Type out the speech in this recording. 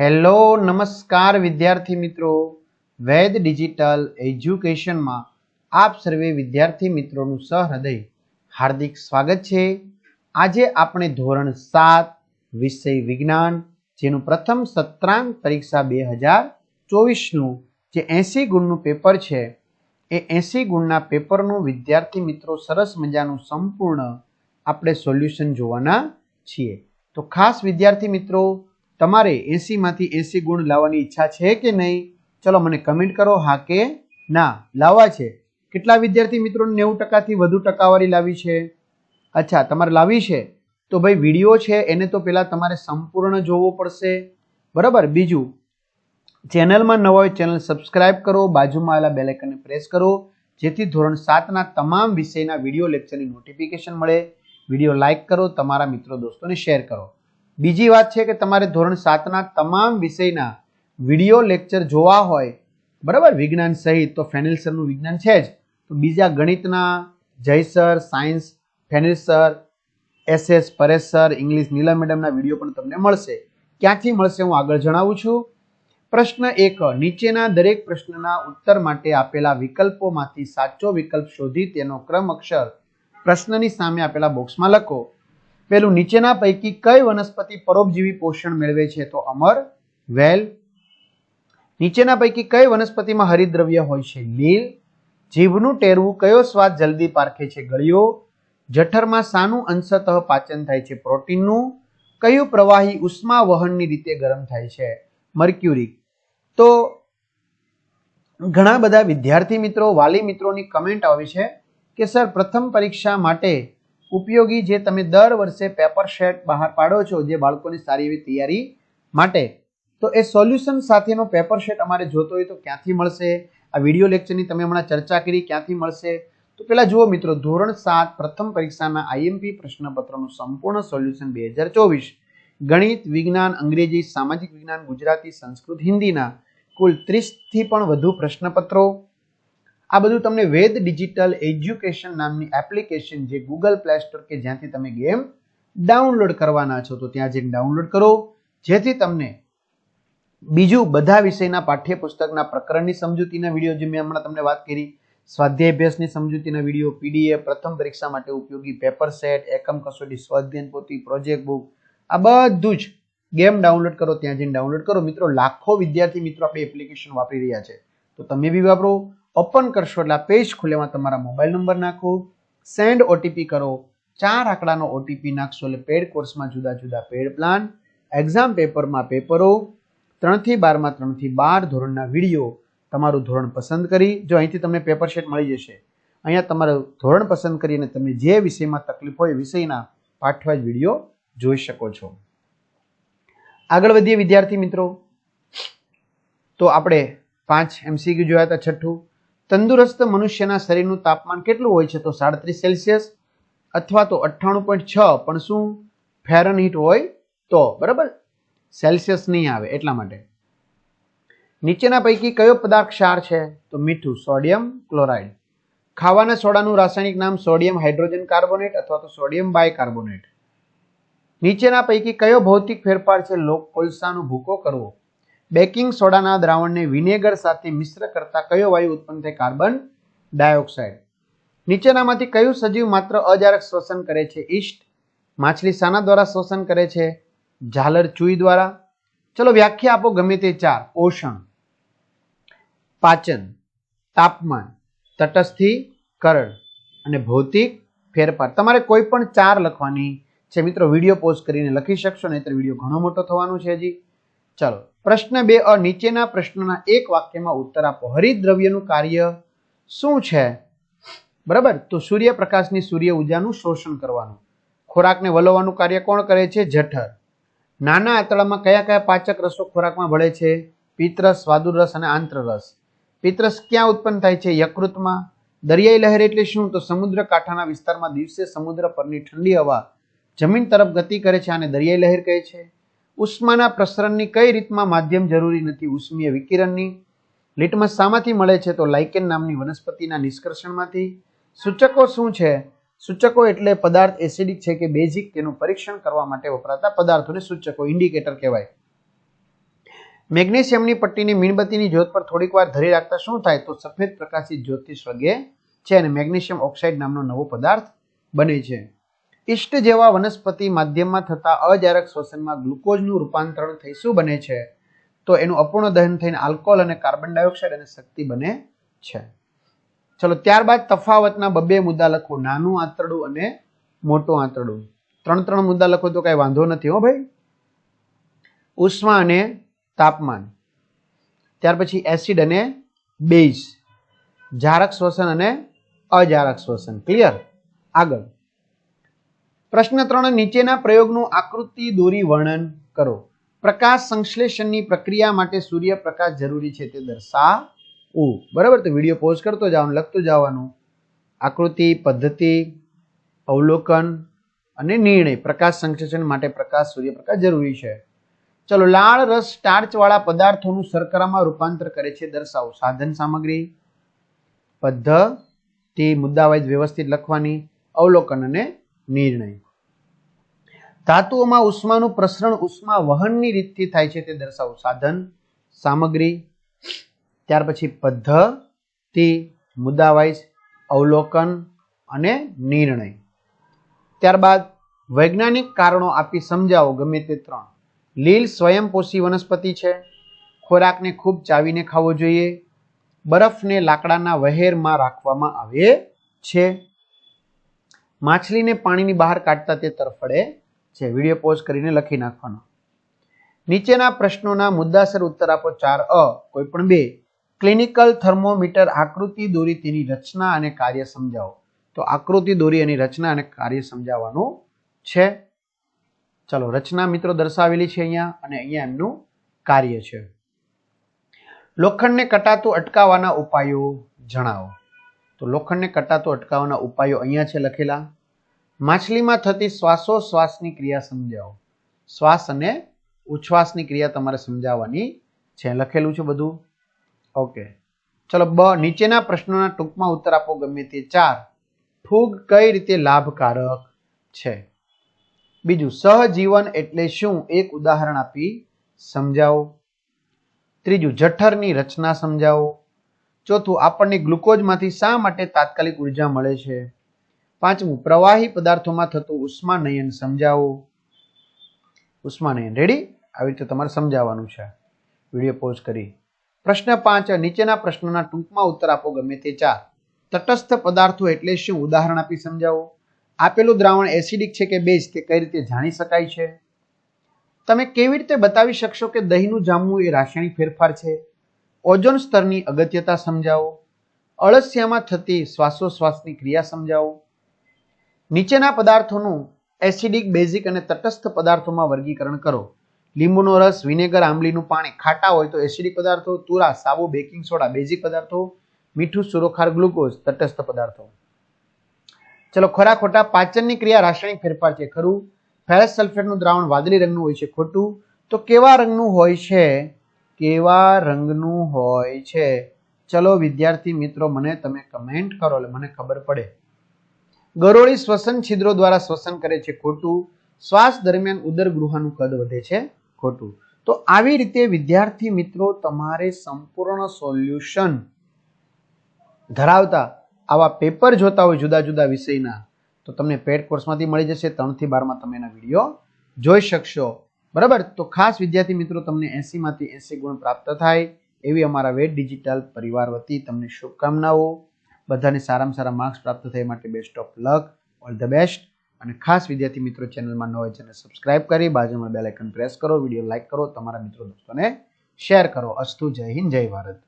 Hello, નમસ્કાર વિદ્યાર્થી મિત્રો. વેદ ડિજિટલ એજ્યુકેશનમાં આપ સર્વે વિદ્યાર્થી મિત્રોનું સહૃદય, હાર્દિક સ્વાગત છે. આજે આપણે ધોરણ સાત, વિષય વિજ્ઞાન, જેનું પ્રથમ સત્રાંત પરીક્ષા બે હજાર ચોવીસનું જે એસી ગુણનું પેપર છે, એ એસી ગુણના પેપરનું વિદ્યાર્થી મિત્રો સરસ મજાનું સંપૂર્ણ આપણે સોલ્યુશન જોવાના છીએ. તો ખાસ વિદ્યાર્થી મિત્રો તમારે એસીમાંથી એસી ગુણ લાવવાની ઈચ્છા છે કે નહીં? ચલો મને કમેન્ટ કરો, હા કે ના. લાવવા છે. કેટલા વિદ્યાર્થી મિત્રોને નેવું ટકાથી વધુ ટકાવારી લાવી છે? અચ્છા, તમારે લાવી છે? તો ભાઈ, વીડિયો છે, એને તો પહેલાં તમારે સંપૂર્ણ જોવો પડશે. બરાબર? બીજું, ચેનલમાં નવા હોય ચેનલ સબસ્ક્રાઇબ કરો, બાજુમાં આવેલા બેલેકનને પ્રેસ કરો, જેથી ધોરણ સાતના તમામ વિષયના વીડિયો લેક્ચરની નોટિફિકેશન મળે. વીડિયો લાઇક કરો, તમારા મિત્રો, દોસ્તોને શેર કરો. બીજી વાત છે કે તમારે ધોરણ સાતના તમામ વિષયના વીડિયો લેક્ચર જોવા હોય, બરાબર? વિજ્ઞાન સહિત, તો ફેનિલ સરનું વિજ્ઞાન છે જ. તો બીજા ગણિતના, Jay sir, science, Fenil sir, SS, Paresh sir, English Neelam મેડમના video પણ તમને મળશે. ક્યાંથી મળશે હું આગળ જણાવું છું? પ્રશ્ન એક, નીચેના દરેક પ્રશ્નના ઉત્તર માટે આપેલા વિકલ્પોમાંથી સાચો વિકલ્પ શોધી તેનો ક્રમ અક્ષર પ્રશ્નની સામે આપેલા બોક્સમાં લખો. પેલું નીચેના પૈકી કઈ વનસ્પતિ પરોપજીવી પોષણ મેળવે છે તો અમર, વેલ. નીચેના પૈકી કઈ વનસ્પતિમાં હરિદ્રવ્ય હોય છે? લીલ. જીભનું ટેરવું કયો સ્વાદ જલ્દી પારખે છે? ગળ્યો. જઠરમાં સાનું અંશતઃ પાચન થાય છે? પ્રોટીનનું. કયું પ્રવાહી ઉષ્મા વહનની રીતે ગરમ થાય છે? મર્ક્યુરી. તો ઘણા બધા વિદ્યાર્થી મિત્રો, વાલી મિત્રોની કમેન્ટ આવી છે કે, સર, પ્રથમ પરીક્ષા માટે ઉપયોગી જે તમે દર વર્ષે પેપર શેટ બહાર પાડો છો, જે બાળકોની સારી એવી તૈયારી માટે, તો એ સોલ્યુશન સાથેનો પેપર શેટ અમારે જોતો હોય તો ક્યાંથી મળશે? આ વીડિયો લેક્ચરની તમે હમણાં ચર્ચા કરી, ક્યાંથી મળશે? તો પેલા જુઓ મિત્રો, ધોરણ સાત પ્રથમ પરીક્ષાના આઈએમપી પ્રશ્નપત્રનું સંપૂર્ણ સોલ્યુશન બે હજાર ચોવીસ. ગણિત, વિજ્ઞાન, અંગ્રેજી, સામાજિક વિજ્ઞાન, ગુજરાતી, સંસ્કૃત, હિન્દીના કુલ ત્રીસથી પણ વધુ પ્રશ્નપત્રો આ બધું તમને વેદ ડિજિટલ એજ્યુકેશન નામની એપ્લિકેશન જે ગૂગલ પ્લે સ્ટોર કે જ્યાંથી તમે ગેમ ડાઉનલોડ કરવાના છો, તો ત્યાં જઈને ડાઉનલોડ કરો. જેથી તમને બીજું બધા વિષયના પાઠ્યપુસ્તકના પ્રકરણની સમજૂતીના વીડિયો, જે મેં હમણાં તમને વાત કરી સ્વાધ્યાય અભ્યાસની સમજૂતીના વીડિયો પીડીએફ પ્રથમ પરીક્ષા માટે ઉપયોગી પેપર સેટ, એકમ કસોટી, સ્વાધ્યાયન પોથી, પ્રોજેક્ટ બુક, આ બધું જ ગેમ ડાઉનલોડ કરો, ત્યાં જઈને ડાઉનલોડ કરો. મિત્રો, લાખો વિદ્યાર્થી મિત્રો આપણી એપ્લિકેશન વાપરી રહ્યા છે. તો તમે બી વાપરો. ઓપન કરશો એટલે આ પેજ ખુલ્લેમાં તમારા મોબાઈલ નંબર નાખો, સેન્ડ ઓટીપી કરો, ચાર આંકડાનો ઓટીપી નાખશો એટલે પેડ કોર્સમાં જુદા જુદા પેડ પ્લાન, એક્ઝામ પેપરમાં પેપરો, ત્રણથી બારમાં ત્રણથી બાર ધોરણના વીડિયો તમારું ધોરણ પસંદ કરી, જો અહીંથી તમને પેપર શેટ મળી જશે. અહીંયા તમારું ધોરણ પસંદ કરીને તમે જે વિષયમાં તકલીફ હોય વિષયના પાઠવાજ વીડિયો જોઈ શકો છો. આગળ વધીએ વિદ્યાર્થી મિત્રો. તો આપણે પાંચ એમસીક્યુ જોયા હતા, છઠ્ઠું. તંદુરસ્ત મનુષ્યના શરીરનું તાપમાન કેટલું હોય છે તો સાડત્રીસ સેલ્સિયસ અથવા તો અઠ્ઠાણું પોઈન્ટ છ, પણ શું ફેરનહીટ હોય તો? બરાબર? સેલ્સિયસ નહીં આવે, એટલા માટે. નીચેના પૈકી કયો પદાર્થ ક્ષાર છે? તો મીઠું, સોડિયમ ક્લોરાઇડ. ખાવાના સોડાનું રાસાયણિક નામ સોડિયમ હાઇડ્રોજન કાર્બોનેટ અથવા તો સોડિયમ બાયકાર્બોનેટ. નીચેના પૈકી કયો ભૌતિક ફેરફાર છે? લોક કોલસાનો ભૂકો કરવો. બેકિંગ સોડાના દ્રાવણને વિનેગર સાથે મિશ્ર કરતા કયો વાયુ ઉત્પન્ન થાય? Carbon dioxide. નીચેનામાંથી કયું સજીવ માત્ર અજારક શ્વસન કરે છે? ઈસ્ટ માછલી શાના દ્વારા શ્વસન કરે છે? ઝાલર ચૂઈ દ્વારા. ચલો વ્યાખ્યા આપો ગમે તે ચાર. પોષણ. પાચન. તાપમાન. તટસ્થીકરણ અને ભૌતિક ફેરફાર. તમારે કોઈ પણ ચાર લખવાની છે મિત્રો. વીડિયો પોઝ કરીને લખી શકશો, નહીતર વીડિયો ઘણો મોટો થવાનો છે હજી. ચાલો. પ્રશ્ન બે, અ, નીચેના પ્રશ્નના એક વાક્યમાં ઉત્તર આપો. હરિદ્રવ્યનું કાર્ય શું છે? બરાબર? તો સૂર્યપ્રકાશની સૂર્ય ઉર્જાનું શોષણ કરવાનું. ખોરાકને વલોવાનું કાર્ય કોણ કરે છે? જઠર. નાના આંતળામાં કયા કયા પાચક રસો ખોરાકમાં ભળે છે? પિત્રસ, સ્વાદુરસ અને આંતરરસ. પિત્રસ ક્યાં ઉત્પન્ન થાય છે? યકૃતમાં. દરિયાઈ લહેર એટલે શું? તો સમુદ્ર કાંઠાના વિસ્તારમાં દિવસે સમુદ્ર પરની ઠંડી હવા જમીન તરફ ગતિ કરે છે આને દરિયાઈ લહેર કહે છે. ઉષ્માના પ્રસરણની કઈ રીતમાં માધ્યમ જરૂરી નથી? ઉષ્મીય વિકિરણની. લિટમસ શામાંથી મળે છે તો લાઇકેન નામની વનસ્પતિના નિષ્કર્ષણમાંથી. સૂચકો શું છે? સૂચકો એટલે પદાર્થ એસિડિક છે કે બેઝિક તેનું પરીક્ષણ કરવા માટે વપરાતા પદાર્થોને સૂચકો, ઇન્ડિકેટર કહેવાય. મેગ્નેશિયમની પટ્ટીની મીણબત્તીની જ્યોત પર થોડીક વાર ધરી રાખતા શું થાય? તો સફેદ પ્રકાશિત જ્યોતિ સળગે છે અને મેગ્નેશિયમ ઓક્સાઇડ નામનો નવો પદાર્થ બને છે. ઇષ્ટ જેવા વનસ્પતિ માધ્યમમાં થતા અજારક શ્વસનમાં ગ્લુકોઝનું રૂપાંતરણ થઈ શું બને છે? તો એનું અપૂર્ણ દહન થઈને આલ્કોહોલ અને કાર્બન ડાયોક્સાઇડ અને શક્તિ બને છે. ચલો, ત્યારબાદ તફાવતના બબે મુદ્દા લખો નાનું આંતરડું અને મોટું આંતરડું. ત્રણ ત્રણ મુદ્દા લખો તો કાંઈ વાંધો નથી હો ભાઈ. ઉષ્મા અને તાપમાન. ત્યાર પછી એસિડ અને બેઝ. જારક શ્વસન અને અજારક શ્વસન. ક્લિયર? આગળ. પ્રશ્ન ત્રણ, નીચેના પ્રયોગનું આકૃતિ દોરી વર્ણન કરો. પ્રકાશ સંશ્લેષણની પ્રક્રિયા માટે સૂર્યપ્રકાશ જરૂરી છે તે દર્શાવો બરાબર? તો વીડિયો પોઝ કરતો જવાનું લખતું જવાનું. આકૃતિ, પદ્ધતિ, અવલોકન અને નિર્ણય. પ્રકાશ સંશ્લેષણ માટે પ્રકાશ, સૂર્યપ્રકાશ જરૂરી છે. ચલો, લાળ, રસ, સ્ટાર્ચવાળા પદાર્થોનું શર્કરામાં રૂપાંતર કરે છે, દર્શાવો. સાધન સામગ્રી, પદ્ધતિ, મુદ્દાવાઇઝ વ્યવસ્થિત લખવાની, અવલોકન અને નિર્ણય. ધાતુઓમાં ઉષ્માનું પ્રસરણ ઉષ્મા વહનની રીતથી થાય છે તે દર્શાવો. સાધન, સામગ્રી, ત્યાર પછી પદ્ધતિ, મુદ્દાવાઇઝ, અવલોકન અને નિર્ણય. ત્યારબાદ વૈજ્ઞાનિક કારણો આપી સમજાવો, ગમે તે ત્રણ. લીલ સ્વયંપોષી વનસ્પતિ છે. ખોરાકને ખૂબ ચાવીને ખાવો જોઈએ. બરફને લાકડાના વહેરમાં રાખવામાં આવે છે. માછલીને પાણીની બહાર કાઢતા તે તરફડે છે. વીડિયો પોઝ કરીને લખી નાખવાનો. નીચેના પ્રશ્નોના મુદ્દાસર ઉત્તર આપો ચાર અ, કોઈ પણ બે. ક્લિનિકલ થર્મોમીટર આકૃતિ દોરી તેની રચના અને કાર્ય સમજાવો. તો આકૃતિ દોરી એની રચના અને કાર્ય સમજાવવાનું છે. ચલો, રચના મિત્રો દર્શાવેલી છે અહીંયા અને અહીંયા એમનું કાર્ય છે. લોખંડને કટાતું અટકાવવાના ઉપાયો જણાવો. તો લોખંડને કટાતો અટકાવવાના ઉપાયો અહીંયા છે લખેલા. માછલીમાં થતી શ્વાસોશ્વાસની ક્રિયા સમજાવો. શ્વાસ અને ઉચ્છ્વાસની ક્રિયા તમારે સમજાવવાની છે. લખેલું છે બધું? ઓકે ચલો, બ, નીચેના પ્રશ્નોના ટૂંકમાં ઉત્તર આપો ગમે તે. ચાર. ફૂગ કઈ રીતે લાભકારક છે? બીજું, સહજીવન એટલે શું? એક ઉદાહરણ આપી સમજાવો. ત્રીજું, જઠરની રચના સમજાવો. ચોથું, આપણને ગ્લુકોઝમાંથી શા માટે તાત્કાલિક ઊર્જા મળે છે? પાંચમું, પ્રવાહી પદાર્થોમાં થતું ઉષ્માનયન સમજાવો. ઉષ્માનયન રેડી આવી રીતે તમારે સમજાવવાનું છે. વીડિયો પોઝ કરી. પ્રશ્ન પાંચ, નીચેના પ્રશ્નોના ટૂંકમાં ઉત્તર આપો ગમે તે ચાર. તટસ્થ પદાર્થો એટલે શું? ઉદાહરણ આપી સમજાવો. આપેલું દ્રાવણ એસિડિક છે કે બેઝ, તે કઈ રીતે જાણી શકાય છે? તમે કેવી રીતે બતાવી શકશો કે દહીંનું જામવું એ રાસાયણિક ફેરફાર છે? ઓઝોન સ્તરની અગત્યતા સમજાવો. અળસિયામાં થતી શ્વાસોશ્વાસની ક્રિયા સમજાવો. નીચેના પદાર્થોનું એસિડિક, બેઝિક અને તટસ્થ પદાર્થોમાં વર્ગીકરણ કરો. લીંબુનો રસ, વિનેગર, આંબલીનું પાણી ખાટા હોય તો એસિડિક પદાર્થો, તુરા, સાબુ, બેકિંગ સોડા, બેઝિક પદાર્થો, મીઠું, સુરોખાર, ગ્લુકોઝ, તટસ્થ પદાર્થો. ચલો, ખરા ખોટા પાચનની ક્રિયા રાસાયણિક ફેરફાર છે. ખરું? ફેરસ સલ્ફેટનું દ્રાવણ વાદળી રંગનું હોય છે. ખોટું? તો કેવા રંગનું હોય છે? કેવા રંગનું હોય છે? ચલો વિદ્યાર્થી મિત્રો, મને તમે કમેન્ટ કરો એટલે મને ખબર પડે. ગરોળી શ્વસન છિદ્રો દ્વારા શ્વસન કરે છે ખોટું. શ્વાસ દરમિયાન ઉદર ગૃહાનું કદ વધે છે ખોટું. તો આવી રીતે વિદ્યાર્થી મિત્રો, તમારે સંપૂર્ણ સોલ્યુશન ધરાવતા આવા પેપર જોતા હોય જુદા જુદા વિષયના, તો તમને પેડ કોર્સમાંથી મળી જશે. ત્રણથી બારમાં તમે એના વીડિયો જોઈ શકશો. બરાબર? તો ખાસ વિદ્યાર્થી મિત્રો, તમને એસીમાંથી એસી ગુણ પ્રાપ્ત થાય એવી અમારા વેટ ડિજિટલ પરિવાર વતી તમને શુભકામનાઓ. બધાને સારામાં સારા માર્ક્સ પ્રાપ્ત થાય માટે best of luck all the best અને ખાસ વિદ્યાર્થી મિત્રો, ચેનલમાં ન હોય ચેનલ સબસ્ક્રાઇબ કરી, બાજુમાં બેલ આઇકન પ્રેસ કરો, વીડિયો લાઇક કરો, તમારા મિત્રો દોસ્તોને શેર કરો. અસ્તુ, જય હિન્દ, જય ભારત.